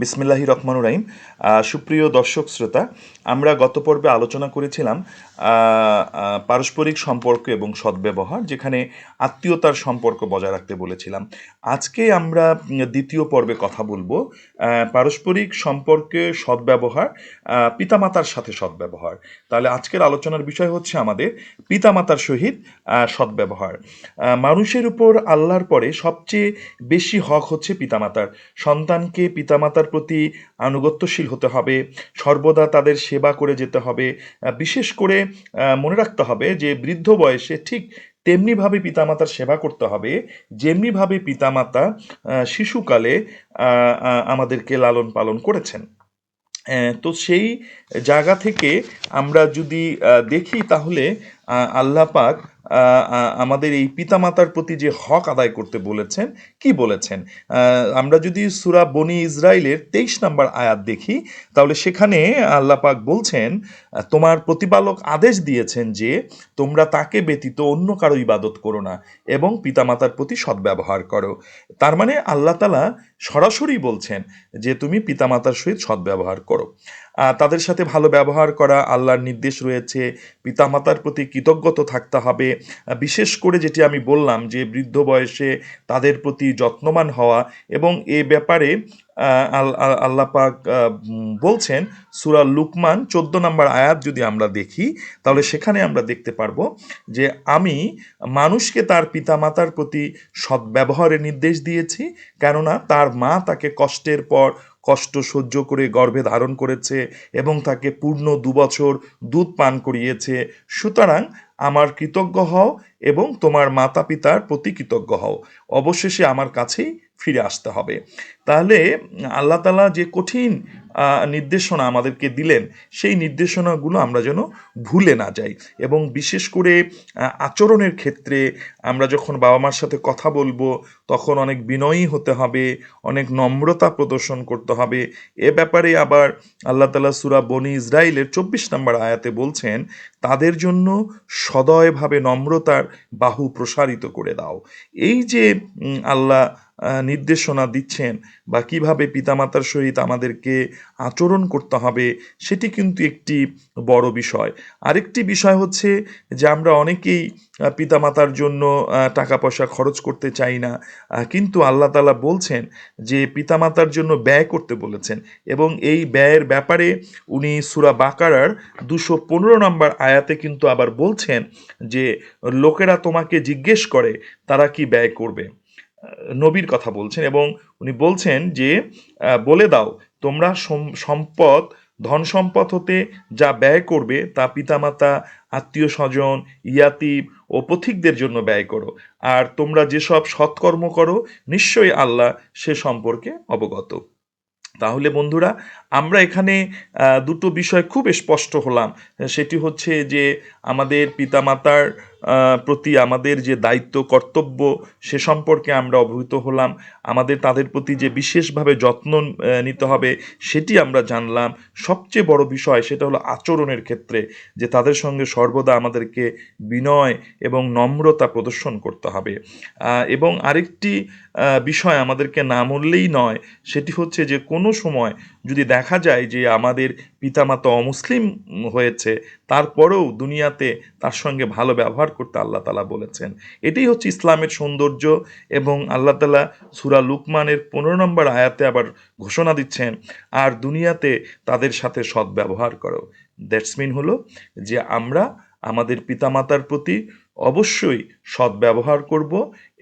বিসমিল্লাহি রহমান রাহিম। সুপ্রিয় দর্শক শ্রোতা, আমরা গত পর্বে আলোচনা করেছিলাম পারস্পরিক সম্পর্ক এবং সদ্ব্যবহার, যেখানে আত্মীয়তার সম্পর্ক বজায় রাখতে বলেছিলাম। আজকে আমরা দ্বিতীয় পর্বে কথা বলব পারস্পরিক সম্পর্কে সদ্ব্যবহার পিতামাতার সাথে সদ্ব্যবহার। তাহলে আজকের আলোচনার বিষয় হচ্ছে আমাদের পিতামাতার সহিত সদ্ব্যবহার। মানুষের উপর আল্লাহর পরে সবচেয়ে বেশি হক হচ্ছে পিতামাতার। সন্তানকে পিতামাতার প্রতি আনুগত্যশীল হতে হবে সর্বদা তাদের সেবা করে যেতে হবে বিশেষ করে মনে রাখতে হবে যে বৃদ্ধ বয়সে ঠিক তেমনিভাবে পিতামাতার সেবা করতে হবে যেমনিভাবে পিতামাতা শিশুকালে আমাদেরকে লালন পালন করেছেন। তো সেই জায়গা থেকে আমরা যদি দেখি তাহলে আহ, আল্লাহ পাক আহ, আহ, আমাদের এই পিতামাতার প্রতি যে হক আদায় করতে বলেছেন, কি বলেছেন? আমরা যদি সুরা বনি ইসরায়েলের তেইশ নম্বর আয়াত দেখি, তাহলে সেখানে আল্লাহ পাক বলছেন, তোমার প্রতিপালক আদেশ দিয়েছেন যে, তোমরা তাকে ব্যতীত অন্য কারও ইবাদত করো না এবং পিতামাতার প্রতি সদ্ব্যবহার করো। তার মানে আল্লাহ তালা সরাসরি বলছেন যে, তুমি পিতামাতার সহিত সদ্ব্যবহার করো। তাদের সাথে ভালো ব্যবহার করা, আল্লাহর নির্দেশ রয়েছে, পিতামাতার প্রতি কৃতজ্ঞত থাকতে হবে। বিশেষ করে যেটি আমি বললাম যে, বৃদ্ধ বয়সে তাদের প্রতি যত্নবান হওয়া এবং এ ব্যাপারে আল্লাহ পাক বলছেন, সুরা লুকমান, চোদ্দ নম্বর আয়াত যদি আমরা দেখি, তাহলে সেখানে আমরা দেখতে পারব যে, আমি মানুষকে তার পিতামাতার প্রতি সদ্ব্যবহারের নির্দেশ দিয়েছি, কেননা তার মা তাকে কষ্টের পর কষ্ট সহ্য করে গর্ভে ধারণ করেছে এবং তাকে পূর্ণ দুবছর দুধ পান করিয়েছে। সুতরাং আমার কৃতজ্ঞ হও এবং তোমার মাতা পিতার প্রতি কৃতজ্ঞ হও। অবশেষে আমার কাছেই ফিরে আসতে হবে। তাহলে আল্লাহ তালা যে কঠিন নির্দেশনা আমাদেরকে দিলেন, সেই নির্দেশনাগুলো আমরা যেন ভুলে না যাই এবং বিশেষ করে আচরণের ক্ষেত্রে আমরা যখন বাবা মার সাথে কথা বলব, তখন অনেক বিনয়ী হতে হবে, অনেক নম্রতা প্রদর্শন করতে হবে। এ ব্যাপারে আবার আল্লাহ তালা সুরা বনি ইসরায়েলের চব্বিশ নম্বর আয়াতে বলছেন, তাদের জন্য সদয়ভাবে নম্রতার বাহু প্রসারিত করে দাও। এই যে আল্লাহ নির্দেশনা দিচ্ছেন বা কীভাবে পিতামাতার সহিত আমাদেরকে আচরণ করতে হবে, সেটি কিন্তু একটি বড় বিষয়। আরেকটি বিষয় হচ্ছে যে আমরা অনেকেই পিতামাতার জন্য টাকা পয়সা খরচ করতে চাই না কিন্তু আল্লাহ তালা বলছেন যে পিতামাতার জন্য ব্যয় করতে বলেছেন এবং এই ব্যয়ের ব্যাপারে উনি সুরা বাকারার দুশো পনেরো নম্বর আয়াতে কিন্তু আবার বলছেন যে, লোকেরা তোমাকে জিজ্ঞেস করে তারা কি ব্যয় করবে? নবীর কথা বলছেন এবং উনি বলছেন যে বলে দাও, তোমরা সম্পদ, ধন সম্পদ হতে যা ব্যয় করবে তা পিতামাতা, আত্মীয় স্বজন ইয়াতিব ও পথিকদের জন্য ব্যয় করো। আর তোমরা যেসব সৎকর্ম করো, নিশ্চয়ই আল্লাহ সে সম্পর্কে অবগত। তাহলে বন্ধুরা, আমরা এখানে দুটো বিষয় খুব স্পষ্ট হলাম। সেটি হচ্ছে যে, আমাদের পিতামাতার প্রতি আমাদের যে দায়িত্ব, কর্তব্য, সে সম্পর্কে আমরা অবহিত হলাম। আমাদের, তাদের প্রতি যে বিশেষভাবে যত্ন নিতে হবে, সেটি আমরা জানলাম। সবচেয়ে বড় বিষয় সেটা হলো আচরণের ক্ষেত্রে, যে তাদের সঙ্গে সর্বদা আমাদেরকে বিনয় এবং নম্রতা প্রদর্শন করতে হবে। এবং আরেকটি বিষয় আমাদেরকে না বললেই নয়, সেটি হচ্ছে যে কোনো সময় যদি দেখা যায় যে আমাদের পিতামাতা অমুসলিম হয়েছে, তারপরেও দুনিয়াতে তার সঙ্গে ভালো ব্যবহার করতে আল্লাহ তালা বলেছেন। এটাই হচ্ছে ইসলামের সৌন্দর্য এবং আল্লাহ তালা সুরা লুকমানের পনেরো নম্বর আয়াতে আবার ঘোষণা দিচ্ছেন, আর দুনিয়াতে তাদের সাথে সদ্ব্যবহার করো। দ্যাটস মিন হলো যে আমরা আমাদের পিতামাতার প্রতি অবশ্যই সদ্ব্যবহার করব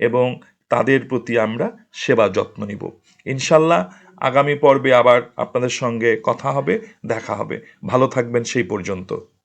এবং তাদের প্রতি আমরা সেবা যত্ন নিব। ইনশাল্লাহ আগামী পর্বে আবার আপনাদের সঙ্গে কথা হবে দেখা হবে। ভালো থাকবেন সেই পর্যন্ত।